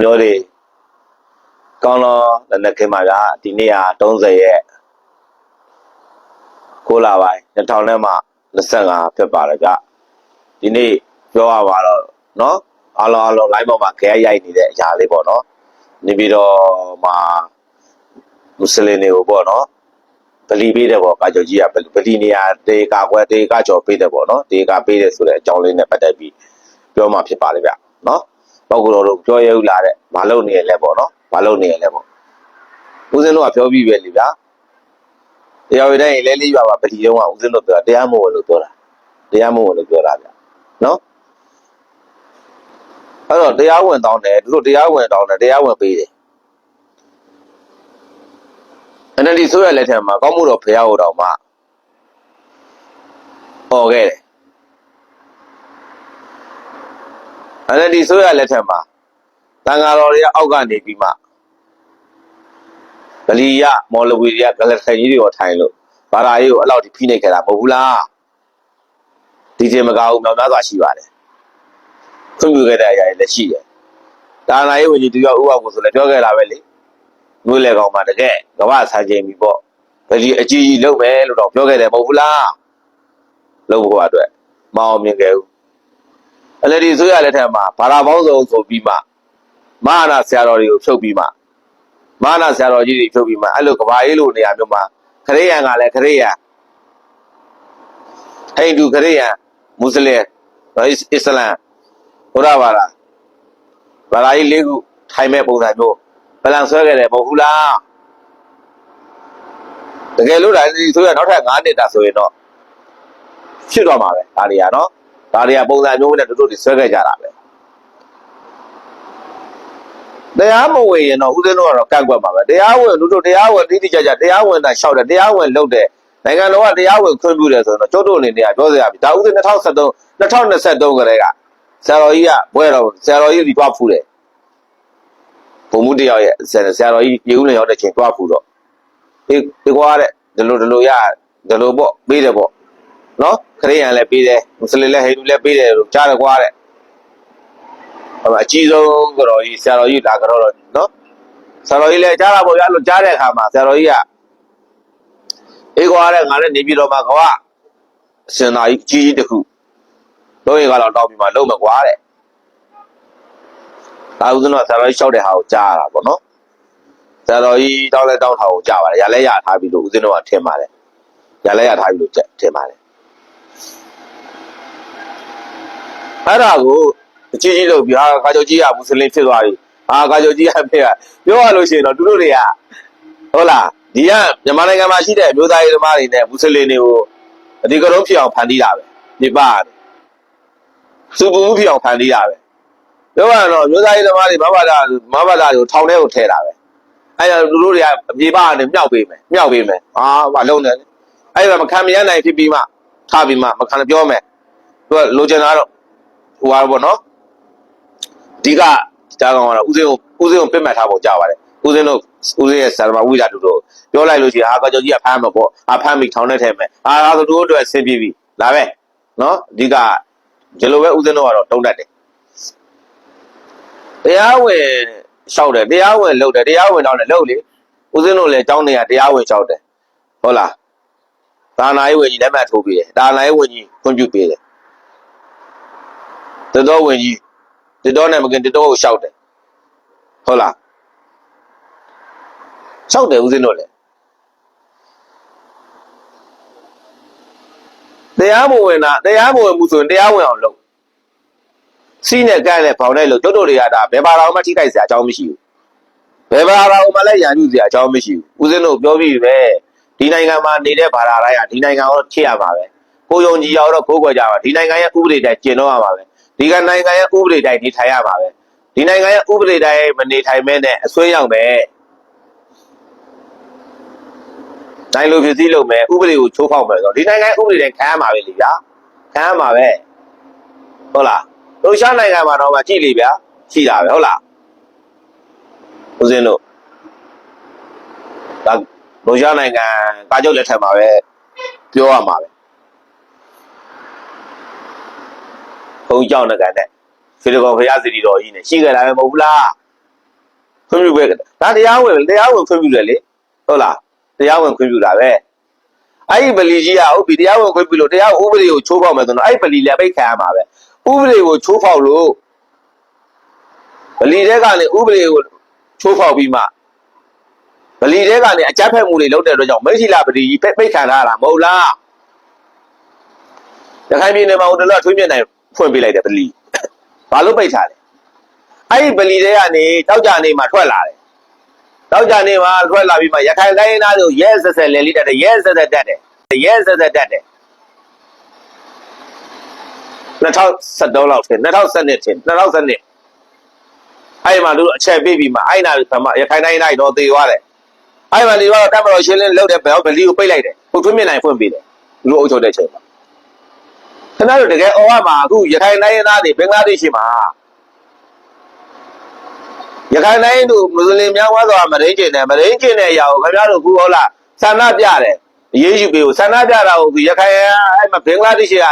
မျိုးတွေကောင်းတော့လက်နဲ့ခင်ပါကဒီနေ့ဟာ30ရက်9လပိုင်း2000နဲ့မှ25ဖြစ်ပါတယ်ဗျဒီနေ့ပြောရပါတော့เนาะအားလုံးအားလုံး line ပေါ်မှာခရရိုက်နေတဲ့အရာလေးပေါ့နော်နေပြီးတော့မှာမွတ်စလင်တွေကိုပေါ့နော်ဗလီပေးတယ်ပေါ့ကာကျော်ကြီးကဗလီနေရာတေကာကွယ်တေကာကျော်ပေးတယ်ပေါ့နော်တေကာပေးတယ်ဆိုတဲ့အကြောင်းလေးနဲ့ပတ်သက်ပြီးပြောမှဖြစ်ပါလေဗျနော် ပောက်ကတော့တို့ပြောရဦးလာတဲ့မလုပ်နေရလဲပေါ့နော်မလုပ်နေရလဲပေါ့ဦးစင်းတို့ကပြောပြီးပဲလေဗျာတရားဝိတိုင်းလဲလေးရွာပါဗလီတုံးကဦးစင်းတို့ပြောတရားမဝင်လို့ပြောတာတရားမဝင်လို့ပြောတာဗျနော်အဲ့တော့တရားဝင်တောင်းတယ်သူတို့တရားဝင်တောင်းတယ်တရားဝင်ပေးတယ် NLD ဆိုရလက်ထက်မှာကောင်းမှုတော်ဖရားဟောတော်မှာဟောခဲ့တယ် NLD ဆိုရလက်ထက်မှာတန်ဃာတော်တွေကအောက်ကနေပြီးမှဗလီယမော်လဝီတွေကဂလထန်ကြီးတွေကိုထိုင်လို့ဘာသာရေးကိုအဲ့လောက်ထိဖိနှိပ်ခဲ့တာမဟုတ်ဘူးလားဒီချိန်မကဘူးမြောက်များစွာရှိပါတယ်ခွင့်ပြုခဲ့တဲ့အရာတွေလည်းရှိတယ်။ဒါနာရေးဝန်ကြီးတူရောက်ဥပကိုဆိုလည်းပြောခဲ့တာပဲလေ။မြို့လေကောင်မှတကယ်ကမ္ဘာဆန်ချိန်ပြီပေါ့။ဗလီအကြီးကြီးလုပ်မယ်လို့တော့ပြောခဲ့တယ်မဟုတ်ဘူးလား။လုပ်ဖို့အတွက်မအောင်မြင်ခဲ့ဘူး။ အလဒီဆိုရလက်ထက်မှာဘာသာပေါင်းစုံဆိုပြီးမှမဟာနာဆရာတော်တွေကိုဖြုတ်ပြီးမှမဟာနာဆရာတော်ကြီးတွေဖြုတ်ပြီးမှအဲ့လိုကဘာရေးလိုနေရာမျိုးမှာခရိယန်ကလည်းခရိယန်ဟိန္ဒူခရိယန်မွတ်စလင်အစ္စလမ်ဘုရားဘာသာဘာသာကြီးလေးခုထိုင်မဲ့ပုံစံမျိုးဘလန်ဆွဲခဲ့တယ်မဟုတ်ဘူးလားတကယ်လို့ဒါဒီဆိုရနောက်ထပ်9နှစ်တာဆိုရင်တော့ဖြစ်တော့မှာပဲဒါတွေကနော် ဒါတွေကပုံစံမျိုးနဲ့တို့တို့တွေဆွဲခဲ့ကြတာပဲတရားမဝင်ရင်တော့ဦးဇင်းတို့ကတော့ကန့်ကွက်ပါပဲတရားဝင်တို့တို့တရားဝင်တိတိကျကျတရားဝင်တာလျှောက်တယ်တရားဝင်လုပ်တယ်နိုင်ငံတော်ကတရားဝင်ခွင့်ပြုတယ်ဆိုတော့ကျုပ်တို့အနေနဲ့ကပြောစရာပြီဒါဦးဇင်း2023 2023ကလေးကဆရာတော်ကြီးကဘွဲတော်ဆရာတော်ကြီးဒီတွားဖူးတယ်ဘုံမှုတယောက်ရဲ့ဆရာဆရာတော်ကြီးပြေဦးလင်ရောက်တဲ့ချိန်တွားဖူးတော့ဒီဒီကွာတဲ့ဒီလိုဒီလိုရဒီလိုပေါ့ပေးတယ်ပေါ့ နော်ခရိယန်လည်းပေးတယ်မွတ်စလင်လည်းဟိန္ဒူလည်းပေးတယ်လို့ကြားတယ်ကွာတဲ့ဟိုအကြီးဆုံးကတော့ကြီးဆရာတော်ကြီးလာကြတော့နော်ဆရာတော်ကြီးလည်းကြားတာပေါ့ဗျာလို့ကြားတဲ့အခါမှာဆရာတော်ကြီးကအေးကွာတဲ့ငါလည်းနေပြည်တော်မှာကွာစင်သာကြီးကြီးကြီးတစ်ခုလုံးရင်ကတော့တောင်းပြီးမှလုံးမကွာတဲ့ဒါဥစဉ်တော့ဆရာတော်ကြီးလျှောက်တဲ့ဟာကိုကြားရတာပေါ့နော်ဆရာတော်ကြီးတောင်းလဲတောင်းထားကိုကြားပါတယ်ရလဲရထားပြီလို့ဥစဉ်တော့ထင်ပါတယ်ရလဲရထားပြီလို့ထင်ပါတယ် အဲ့ဒါကိုအကြီးကြီးလုပ်ပြီးဟာကာကျော်ကြီးကမွတ်စလင်ဖြစ်သွားပြီဟာကာကျော်ကြီးကဖြစ်ပြောရလို့ရှိရင်တော့သူတို့တွေကဟုတ်လားဒီကမြန်မာနိုင်ငံမှာရှိတဲ့အမျိုးသားရေးသမားတွေနဲ့မွတ်စလင်တွေကိုအဒီကရုံးဖြစ်အောင်ဖန်တီးတာပဲဒီပါတယ်စူပူမှုဖြစ်အောင်ဖန်တီးတာပဲပြောရတော့မျိုးသားရေးသမားတွေမဘာသာမဘာသာတွေကိုထောင်ထဲကိုထည့်တာပဲအဲ့ဒါလူတို့တွေကအပြေပါကနေမြောက်ပေးမယ်မြောက်ပေးမယ်အာဘာလုံးတယ်အဲ့ဒါမခံမရနိုင်ဖြစ်ပြီးမှထားပြီးမှမခံပြောမယ်သူကလိုချင်တာတော့ ဟိုပါဘောနော်အဓိကကြားကောင်ကတော့ဦးစင်းကိုဦးစင်းကိုပြစ်မှတ်ထားဖို့ကြားပါတယ်ဦးစင်းတို့ဦးစင်းရဲ့ဆရာမဝိဒါတူတို့ပြောလိုက်လို့ရှိရင်ဟာကကြောကြီးကဖမ်းမှာပေါ့အာဖမ်းပြီးထောင်ထဲထည့်မယ်အာဒါဆိုတို့အတွက်ဆင်ပြေပြီလာပဲနော်အဓိကဒီလိုပဲဦးဇင်းတို့ကတော့တုံးတတ်တယ်တရားဝင်လျှောက်တယ်တရားဝင်လုပ်တယ်တရားဝင်တော့လည်းလုပ်လေဦးဇင်းတို့လည်းကျောင်းနေရတရားဝင်လျှောက်တယ်ဟုတ်လားဒါနာရေးဝင်ကြီးလက်မှတ်ထိုးပေးတယ်ဒါနာရေးဝင်ကြီးခွင့်ပြုပေးတယ် တတော်ဝင်ကြီးတတော်နဲ့မကင်တတော်ကိုလျှောက်တယ်ဟုတ်လားလျှောက်တယ်ဦးဇင်းတို့လည်းတရားမဝင်တာတရားမဝင်ဘူးဆိုရင်တရားဝင်အောင်လုပ်စီးနဲ့ကန့်နဲ့ဖောင်နဲ့လို့တို့တို့တွေကဒါဘယ်ပါတော်မှထိခိုက်စရာအကြောင်းမရှိဘူးဘယ်ပါတော်မှလည်းရန်ပြုစရာအကြောင်းမရှိဘူးဦးဇင်းတို့ပြောပြီးပဲဒီနိုင်ငံမှာနေတဲ့ဘာသာတိုင်းကဒီနိုင်ငံကိုချစ်ရမှာပဲကိုယုံကြည်ရတော့ကိုးကွယ်ကြပါဒီနိုင်ငံရဲ့ဥပဒေတိုင်းကျင့်တော့ရမှာပဲ ဒီကနိုင်ငံရဲ့ဥပဒေတိုင်းနေထိုင်ရမှာပဲဒီနိုင်ငံရဲ့ဥပဒေတိုင်းမနေထိုင်မဲနဲ့အစွဲရောက်ပဲတိုင်းလိုဖြစ်စည်းလုပ်မယ်ဥပဒေကိုချိုးဖောက်မယ်ဆိုတော့ဒီနိုင်ငံရဲ့ဥပဒေတိုင်းခံရမှာပဲလေဗျာခံရမှာပဲဟုတ်လားရုရှားနိုင်ငံမှာတော့မှကြည့်လေဗျာရှိတာပဲဟုတ်လားဦးဇင်းတို့ဒါရုရှားနိုင်ငံကာချုပ်လက်ထက်မှာပဲပြောရမှာပဲ ဘုံကြောင့်နဲ့ကန်တဲ့ဖေလကောင်ဖရာစီတီတော်ကြီးနဲ့ရှိကြတာပဲမဟုတ်ဘူးလားခွင့်ပြုပဲဒါတရားဝင်တရားဝင်ခွင့်ပြုတယ်လေဟုတ်လားတရားဝင်ခွင့်ပြုတာပဲအဲ့ဒီဗလီကြီးကဟုတ်ပြီတရားဝင်ခွင့်ပြုလို့တရားဥပဒေကိုချိုးဖောက်မယ်ဆိုတော့အဲ့ဒီဗလီလည်းပိတ်ခံရမှာပဲဥပဒေကိုချိုးဖောက်လို့ဗလီတဲ့ကနေဥပဒေကိုချိုးဖောက်ပြီးမှဗလီတဲ့ကနေအကြမ်းဖက်မှုတွေလုပ်တဲ့အတွက်ကြောင့်မိထီလာဗလီကြီးပိတ်ခံရတာမဟုတ်လားရခိုင်ပြည်နယ်မှာဟိုတလောထွေးမြင့်နိုင် ဖွင့်ပေးလိုက်တယ်ဗလီဘာလို့ပိတ်ထားလဲအဲ့ဒီဗလီတွေကနေတောက်ကြနေမှာထွက်လာတယ်တောက်ကြနေမှာထွက်လာပြီးမှရခိုင်တိုင်းသားတို့ရဲဆက်ဆက်လဲလိတက်တယ်ရဲဆက်ဆက်တက်တယ်ရဲဆက်ဆက်တက်တယ်2013လောက်ထင်2012ထင်2012အဲ့ဒီမှာတို့အချက်ပေးပြီးမှအဲ့နာကမှရခိုင်တိုင်းသားတော့သေသွားတယ်အဲ့မှာဒီတော့တမတော်ရှင်းလင်းလုပ်တဲ့ဘယ်ဗလီကိုပိတ်လိုက်တယ်ဟိုထွေးမြင့်နိုင်ဖွင့်ပေးတယ်လူအုပ်ချုပ်တဲ့ချိန်မှာ ခင်ဗျားတို့တကယ်အော်ရမှာအခုရခိုင်တိုင်းသားတွေဘင်္ဂလားဒေ့ရှ်မှာရခိုင်တိုင်းတို့မွတ်စလင်များဝါဆိုတာမရင်းကျင်တယ်မရင်းကျင်တဲ့အရာကိုခင်ဗျားတို့ခုဟုတ်လားဆန္ဒပြတယ်အရေးယူပေးကိုဆန္ဒပြတာကိုရခိုင်အဲ့မှာဘင်္ဂလားဒေ့ရှ်က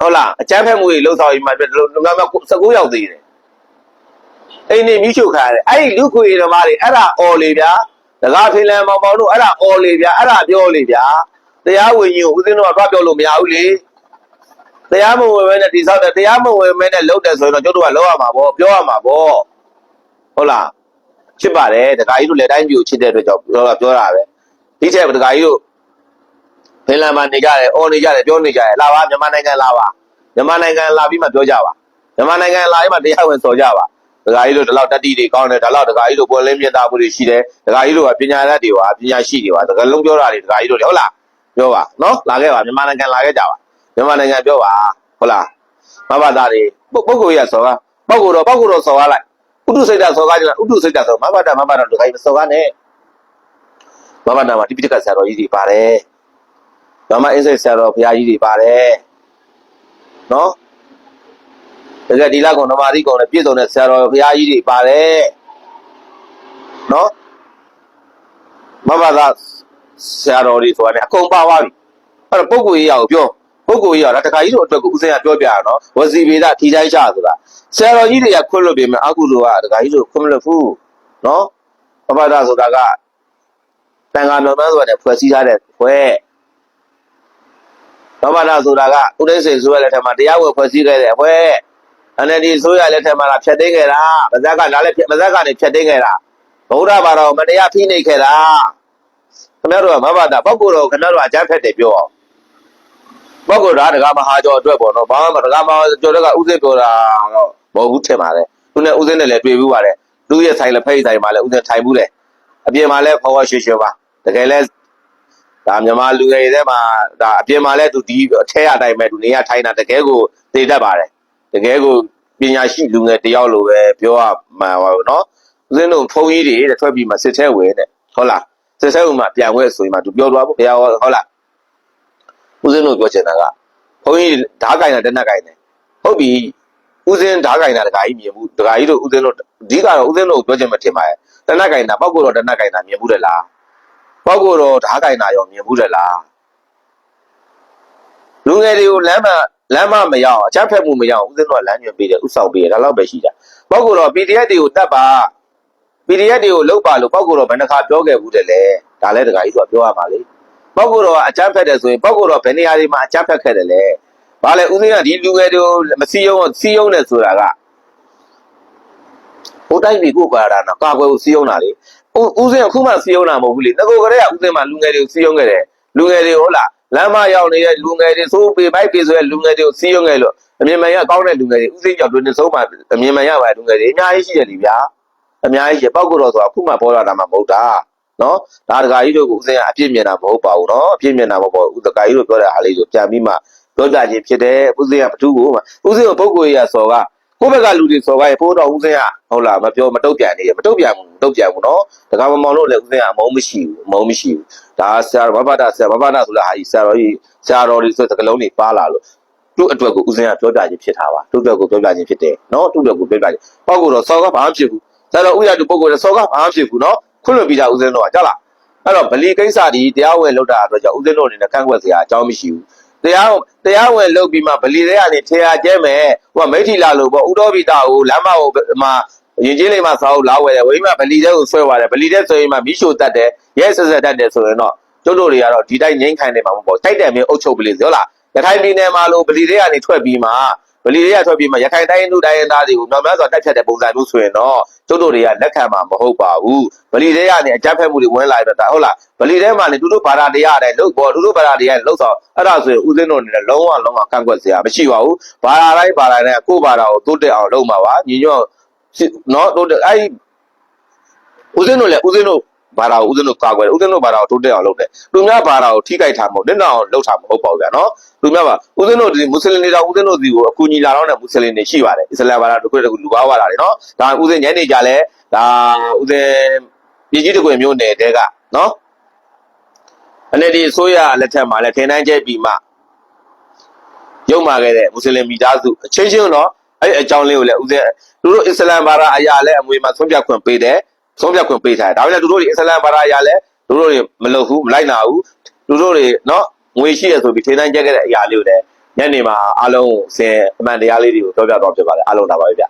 ဟုတ်လားအကြမ်းဖက်မှုတွေလှုပ်ဆောင်ပြီးမှလူငါမ19ယောက်သေးတယ်အိမ်နေမိချုပ်ခါရတယ်အဲ့ဒီလူခွေဓမ္မတွေအဲ့ဒါអော်လေဗျာတကားဖင်လန်မောင်မောင်တို့အဲ့ဒါអော်လေဗျာအဲ့ဒါပြောလေဗျာတရားဝင်ကြီးကိုဦးစင်းတို့ကတွားပြောလို့မရဘူးလေ တရားမဝင်မဲနဲ့တိဆောက်တယ်တရားမဝင်မဲနဲ့လုပ်တယ်ဆိုရင်တော့ကျုပ်တို့ကလောက်ရမှာပေါ့ပြောရမှာပေါ့ဟုတ်လားချစ်ပါတယ်တခါကြီးတို့လက်တိုင်းပြူချစ်တဲ့အတွက်ကြောင့်ပြောတာပြောတာပဲဒီချက်တခါကြီးတို့ဖင်လန်မှာနေကြတယ်အော်နေကြတယ်ပြောနေကြတယ်လာပါမြန်မာနိုင်ငံလာပါမြန်မာနိုင်ငံလာပြီးမှပြောကြပါမြန်မာနိုင်ငံလာပြီးမှတရားဝင်ဆော်ကြပါတခါကြီးတို့ဒီလောက်တတိတွေကောင်းတယ်ဒါလောက်တခါကြီးတို့ပွဲလင်းမြတ်တာမှုတွေရှိတယ်တခါကြီးတို့ကပညာတတ်တွေပါပညာရှိတွေပါတခါလုံးပြောတာတွေတခါကြီးတို့လေဟုတ်လားပြောပါနော်လာခဲ့ပါမြန်မာနိုင်ငံလာခဲ့ကြပါ မြန်မာနိုင်ငံပြောပါဟုတ်လားမဘာသားတွေပုဂ္ဂိုလ်ရဆော်ကပုဂ္ဂိုလ်တော့ပုဂ္ဂိုလ်တော့ဆော်ရလိုက်ဥတုစိတ်ဓာတ်စောကားကြလားဥတုစိတ်ဓာတ်ဆိုမဘာတာမဘာတာတို့ခိုင်းစောကားနဲ့မဘာတာမှာတိပိဋကဆရာတော်ကြီးတွေပါတယ်ဓမ္မအင်းစိတ်ဆရာတော်ဘုရားကြီးတွေပါတယ်နော်တကယ်ဒီလောက်ကောင်ဓမ္မသီကောင်နဲ့ပြည့်စုံတဲ့ဆရာတော်ဘုရားကြီးတွေပါတယ်နော်မဘာတာဆရာတော်တွေဆိုတာလည်းအကုန်ပါသွားပြီအဲ့တော့ပုဂ္ဂိုလ်ကြီးရအောင်ပြော ပုဂ္ဂိုလ်ကြီးရတာတခါကြီးတို့အတွက်ကိုဦးစင်းကပြောပြရနော်ဝစီဗေဒထီတိုင်းချဆိုတာဆရာတော်ကြီးတွေကခွင့်လွှတ်ပြီမဲ့အကုလိုကဒကာကြီးတို့ခွင့်မလွှတ်ဘူးနော်ပပဒဆိုတာကတန်ခါမြောင်နှမ်းဆိုတာနဲ့ဖွဲ့စည်းထားတဲ့ဖွဲ့ပပဒဆိုတာကဥဒိစေဆိုရလက်ထက်မှာတရားဝင်ဖွဲ့စည်းခဲ့တဲ့ဖွဲ့အနေဒီဆိုရလက်ထက်မှာဖြတ်သိမ်းခဲ့တာဗဇက်ကနားလည်းဗဇက်ကနေဖြတ်သိမ်းခဲ့တာဗုဒ္ဓဘာသာကိုမတရားဖိနှိပ်ခဲ့တာခင်ဗျားတို့ကမဘတာပောက်ကိုတော့ခင်ဗျားတို့အကြမ်းဖက်တယ်ပြောအောင် ပောက်ကိုဒါတကားမဟာကျော်အတွက်ပေါ့နော်ဘာမှမတကားမဟာကျော်တွေကဥစိပြောတာတော့မဟုတ်ဘူးထင်ပါတယ်သူနဲ့ဦးစင်းနဲ့လည်းတွေ့ဘူးပါတယ်သူရဲ့ဆိုင်လက်ဖိတ်ဆိုင်မှာလည်းဦးစင်းထိုင်ဘူးတယ်အပြင်မှာလည်းဖော်ဝါရွှေရွှေပါတကယ်လဲဒါမြန်မာလူငယ်တွေထဲမှာဒါအပြင်မှာလည်းသူဒီအထဲအတိုင်းပဲသူနေရထိုင်တာတကယ်ကိုသိတတ်ပါတယ်တကယ်ကိုပညာရှိလူငယ်တယောက်လိုပဲပြောရမှာပါနော်ဦးစင်းတို့ဖုန်းကြီးတွေတဲ့ထွက်ပြီးမှစစ်ထဲဝင်တဲ့ဟုတ်လားစစ်ထဲဝင်မှပြန်ဝဲဆိုရင်မှသူပြောသွားဖို့ဘုရားဟုတ်လား ဦးစင်းတို့ပြောချင်တာကဘုန်းကြီးဓာတ်ကင်တာတက်နက်ကင်တယ်ဟုတ်ပြီဦးစင်းဓာတ်ကင်တာတခါကြီးမြင်ဘူးတခါကြီးတို့ဦးစင်းတို့အဓိကတော့ဦးစင်းတို့ကိုပြောချင်မှထင်ပါရဲ့တနက်ကင်တာပောက်ကိုတော့တနက်ကင်တာမြင်ဘူးတယ်လားပောက်ကိုတော့ဓာတ်ကင်တာရောမြင်ဘူးတယ်လားလူငယ်တွေကိုလမ်းမလမ်းမမရအောင်အချက်ဖက်မှုမရအောင်ဦးစင်းတို့ကလမ်းညွှန်ပေးတယ်ဥဆောင်ပေးတယ်ဒါတော့ပဲရှိတာပောက်ကိုတော့ PDF တွေကိုတတ်ပါ PDF တွေကိုလုတ်ပါလို့ပောက်ကိုတော့ဘယ်နှခါပြောခဲ့ဘူးတယ်လေဒါလည်းတခါကြီးတို့ကပြောရပါလေ ပောက်ကိုတော့အချက်ဖက်တယ်ဆိုရင်ပောက်ကိုတော့ဘယ်နေရာတွေမှာအချက်ဖက်ခဲ့တယ်လေ။ဘာလဲဦးစင်းကဒီလူငယ်တွေကိုမစီယုံစီယုံနဲ့ဆိုတာကဟိုတိုက်ပြီကိုပါတာနော်ကာကွယ်ကိုစီယုံတာလေ။ဦးဦးစင်းကခုမှစီယုံတာမဟုတ်ဘူးလေ။ငကိုကလေးကဦးစင်းမှလူငယ်တွေကိုစီယုံခဲ့တယ်။လူငယ်တွေဟုတ်လားလမ်းမရောက်နေတဲ့လူငယ်တွေသိုးပေပိုက်ပေဆိုတဲ့လူငယ်တွေကိုစီယုံခဲ့လို့အမြင်မှန်ရကောင်းတဲ့လူငယ်တွေဦးစင်းကြောင့်တွင်သုံးမှအမြင်မှန်ရပါတဲ့လူငယ်တွေအများကြီးရှိတယ်လीဗျာ။အများကြီးရှိပောက်ကတော့ဆိုတာခုမှပေါ်လာတာမှမဟုတ်တာ။ နော်ဒါတကာကြီးတို့ကဦးစင်းကအပြစ်မြင်တာမဟုတ်ပါဘူးနော်အပြစ်မြင်တာမဟုတ်ပါဘူးဦးတကာကြီးတို့ပြောတဲ့အားလေးကိုပြန်ပြီးမှပြောကြခြင်းဖြစ်တယ်ဦးစင်းကဘသူ့ကိုမှဦးစင်းကိုပုဂ္ဂိုလ်ကြီးကစော်ကကိုယ့်ဘက်ကလူတွေစော်ကရေဘိုးတော်ဦးစင်းကဟုတ်လားမပြောမတုတ်ပြန်နေရမတုတ်ပြန်ဘူးမတုတ်ပြန်ဘူးနော်တခါမမောင်လို့လည်းဦးစင်းကအမုန်းမရှိဘူးအမုန်းမရှိဘူးဒါဆရာတော်ဘဘတာဆရာဘဘတာဆိုလားဟာကြီးဆရာတော်ကြီးဆရာတော်ကြီးဆိုတဲ့ကလုံးလေးပါလာလို့သူ့အတွက်ကိုဦးစင်းကပြောပြခြင်းဖြစ်တာပါသူ့အတွက်ကိုပြောပြခြင်းဖြစ်တယ်နော်သူ့အတွက်ကိုပြောပြခြင်းပေါ့ကိုတော့စော်ကဘာမှဖြစ်ဘူးဆရာတော်ဦးရတူပုဂ္ဂိုလ်လည်းစော်ကဘာမှဖြစ်ဘူးနော် ခွင့်လွှတ်ပြီးတာဦးစင်းတော့ကြလားအဲ့တော့ဗလီကိစ္စဒီတရားဝင်လောက်တာအတွက်ကြောင့်ဦးစင်းတို့အနေနဲ့ကန့်ကွက်စရာအကြောင်းမရှိဘူးတရားတရားဝင်လုပ်ပြီးမှဗလီတွေကနေထေရကျဲမယ်ဟိုကမိထီလာလို့ပေါ့ဥတော်ပိတာကိုလမ်းမကိုမှာရင်ချင်းလေးမှာစာအုပ်လာဝယ်တယ်ဝိမဗလီတဲ့ကိုဆွဲသွားတယ်ဗလီတဲ့ဆိုရင်မှမိရှို့တတ်တယ်ရဲဆက်ဆက်တတ်တယ်ဆိုရင်တော့ကျုပ်တို့တွေကတော့ဒီတိုင်းငိမ့်ခံနေမှာမဟုတ်ဘူးတိုက်တယ်မင်းအုပ်ချုပ်ပလိဟုတ်လားရခိုင်ပြည်နယ်မှာလို့ဗလီတွေကနေထွက်ပြီးမှဗလီတွေကထွက်ပြီးမှရခိုင်တိုင်းလူတိုင်းသားတွေကိုမြောက်များစွာတိုက်ဖြတ်တဲ့ပုံစံမျိုးဆိုရင်တော့ ကျုပ်တို့တွေကလက်ခံမှာမဟုတ်ပါဘူးဗလီတွေကနေအကြမ်းဖက်မှုတွေဝင်လာရတော့ဟုတ်လားဗလီထဲမှာနေသူတို့ဘာသာတရားတယ်လို့ပေါ်သူတို့ဘာသာတရားလို့ဆိုအဲ့ဒါဆိုရင်ဦးစင်းတို့အနေနဲ့လုံးဝလုံးဝကန့်ကွက်စရာမရှိပါဘူးဘာသာတိုင်းဘာသာတိုင်းကိုယ့်ဘာသာကိုတိုးတက်အောင်လုပ်မှာပါညီညွတ်နော်တိုးတက်အဲ့ဦးဇင်းတို့လည်းဦးဇင်းတို့ ဘာသာကိုဦးဇင်းတို့ကာကွယ်တယ်ဦးဇင်းတို့ဘာသာကိုတိုးတက်အောင်လုပ်တယ်သူများဘာသာကိုထိခိုက်တာမဟုတ်နစ်နာအောင်လုပ်တာမဟုတ်ပါဘူးဗျာနော်သူများပါဦးဇင်းတို့ဒီမွတ်စလင်တွေတော့ဦးဇင်းတို့စီကိုအကူညီလာတော့တဲ့မွတ်စလင်တွေရှိပါတယ်အစ္စလာမ်ဘာသာတစ်ခုတစ်ခုလူပါဝါတာတွေနော်ဒါဦးဇင်းညနေကြလဲဒါဦးဇင်းပြည်ကြီးတကွေမျိုးနယ်တဲကနော်အနေဒီအစိုးရလက်ထက်မှာလည်းထင်တန်းကျဲပြီးမှရုံမာခဲ့တဲ့မွတ်စလင်မိသားစုအချင်းချင်းတော့အဲ့အကြောင်းလေးကိုလည်းဦးဇင်းသူတို့အစ္စလာမ်ဘာသာအရာလည်းအမွေမှာဆုံးဖြတ်ခွင့်ပေးတယ် ဆုံးဖြတ်ခွင့်ပေးထားတယ်ဒါပေမဲ့သူတို့တွေအစ္စလမ်ဘာသာအရာလဲသူတို့တွေမလုပ်ဘူးမလိုက်နာဘူးသူတို့တွေနော်ငွေရှိရဆိုပြီးထိန်းသိမ်းကြခဲ့တဲ့အရာလေးကိုလည်းညနေမှာအားလုံးစင်အမှန်တရားလေးတွေကိုပြောပြတော့ဖြစ်ပါတယ်အားလုံးဒါပါပဲဗျ